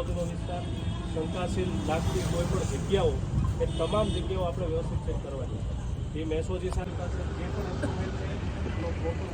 આજુબાજુનો વિસ્તાર શંકાશીલ લાગતી કોઈ પણ જગ્યાઓ, એ તમામ જગ્યાઓ આપણે વ્યવસ્થિત ચેક કરવાની એ મેસોજી સાહેબ પાસે જે પણ ઇન્સ્ટ્રુમેન્ટ છે, એનો પ્રોપર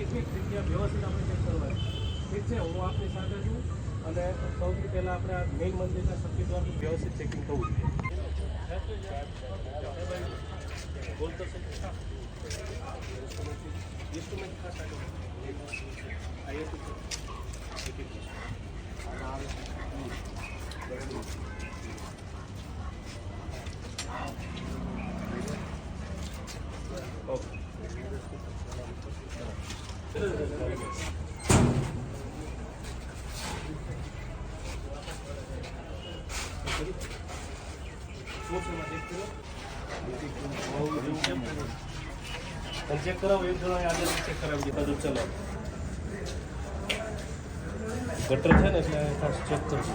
એક એક જગ્યા વ્યવસ્થિત આપણે ચેક કરવાની ઠીક છે, હું આપની સાથે છું અને સૌથી પહેલાં આપણે આ મેઇન મંદિરના શક્તિ દ્વારા વ્યવસ્થિત ચેકિંગ થવું જોઈએ. બોલતો ઇન્સ્ટ્રુમેન્ટ શું છે એમાં ચેક કર્યો ચેક કરાવો એક જણા આજે ચેક કરાવી દીધા તો ચલો ગટર છે ને એટલે ખાસ ચેક કરજો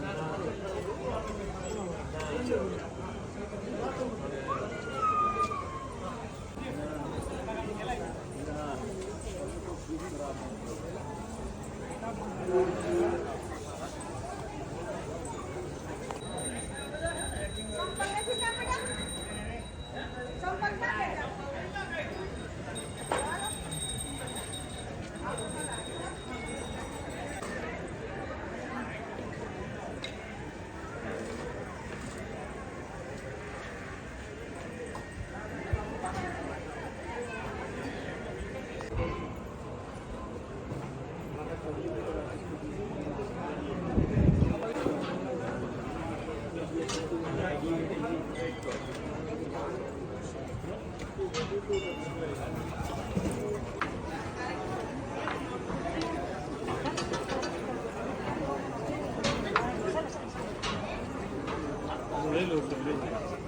સર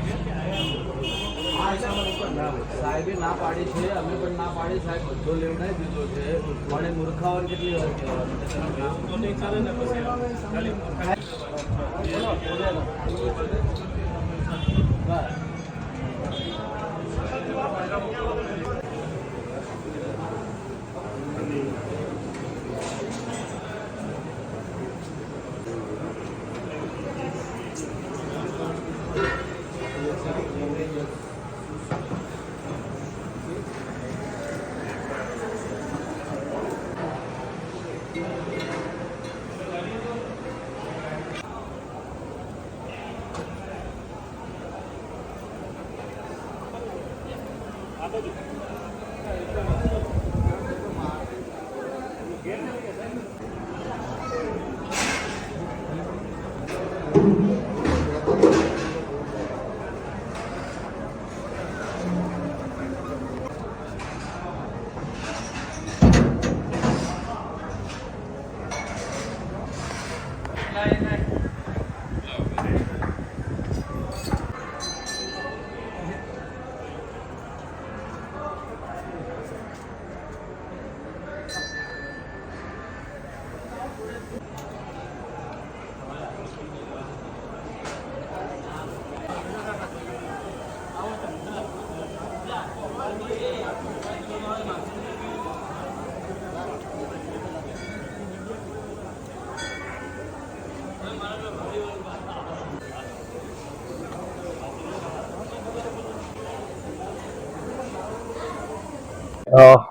છે? સાહેબે ના પાડી છે અમે પણ ના પાડી. સાહેબ બધો લેવડાવી દીધો છે. પણ એ મૂર્ખાવર કેટલી વાર કહેવાનું はい。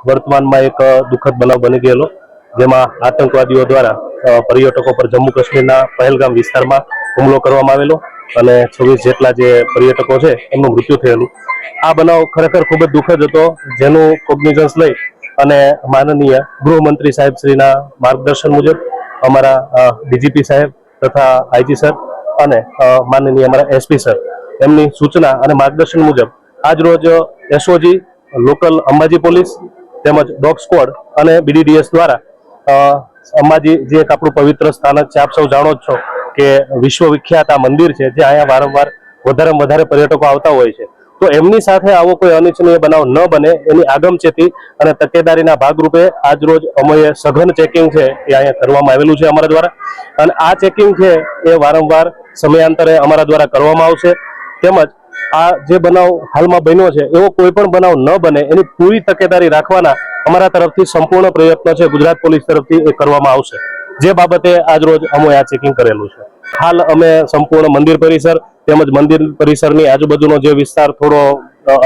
વર્તમાનમાં એક દુઃખદ બનાવ બની ગયેલો, જેમાં આતંકવાદીઓ દ્વારા પર્યટકો પર જમ્મુ કાશ્મીરના પહેલગામ વિસ્તારમાં હુમલો કરવામાં આવેલો અને છવ્વીસ જેટલા જે પર્યટકો છે, એમનું મૃત્યુ થયેલું. આ બનાવ ખરેખર ખૂબ જ દુઃખદ હતો. જેનું કોગ્નિઝન્સ લઈ અને માનનીય ગૃહમંત્રી સાહેબ શ્રીના માર્ગદર્શન મુજબ અમારા ડીજીપી સાહેબ તથા આઈજી સર અને માનનીય અમારા એસપી સર એમની સૂચના અને માર્ગદર્શન મુજબ આજ રોજ એસઓજી લોકલ અંબાજી પોલીસ તેમજ ડોગ સ્ક્વોડ અને બીડીડીએસ દ્વારા અંબાજી જે એક આપણું પવિત્ર સ્થાનક છે, આપ સૌ જાણો છો કે વિશ્વ વિખ્યાત આ મંદિર છે, જે અહીંયા વારંવાર વધારેમાં વધારે પર્યટકો આવતા હોય છે. તો એમની સાથે આવો કોઈ અનિચ્છનીય બનાવ ન બને, એની આગમચેતી અને તકેદારીના ભાગરૂપે આજ રોજ અમોએ સઘન ચેકિંગ છે એ અહીંયા કરવામાં આવેલું છે અમારા દ્વારા. અને આ ચેકિંગ છે એ વારંવાર સમયાંતરે અમારા દ્વારા કરવામાં આવશે. તેમજ આ જે બનાવ હાલમાં બન્યો છે, એવો કોઈ પણ બનાવ ન બને, એની પૂરી તકેદારી રાખવાના અમારા તરફથી સંપૂર્ણ પ્રયત્નો છે, ગુજરાત પોલીસ તરફથી એ કરવામાં આવશે. જે બાબતે આજ રોજ અમે આ ચેકિંગ કરેલું છે. હાલ અમે સંપૂર્ણ મંદિર પરિસર તેમજ મંદિર પરિસરની આજુબાજુનો જે વિસ્તાર થોડો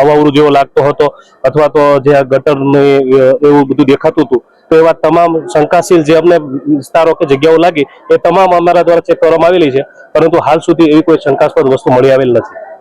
અવાવરુ જેવો લાગતો હતો, અથવા તો જે ગટરની એવું બધું દેખાતું હતું, તો એવા તમામ શંકાશીલ જે અમને વિસ્તારો કે જગ્યાઓ લાગી, એ તમામ અમારા દ્વારા ચેક કરવામાં આવેલી છે, પરંતુ હાલ સુધી એવી કોઈ શંકાસ્પદ વસ્તુ મળી આવેલ નથી.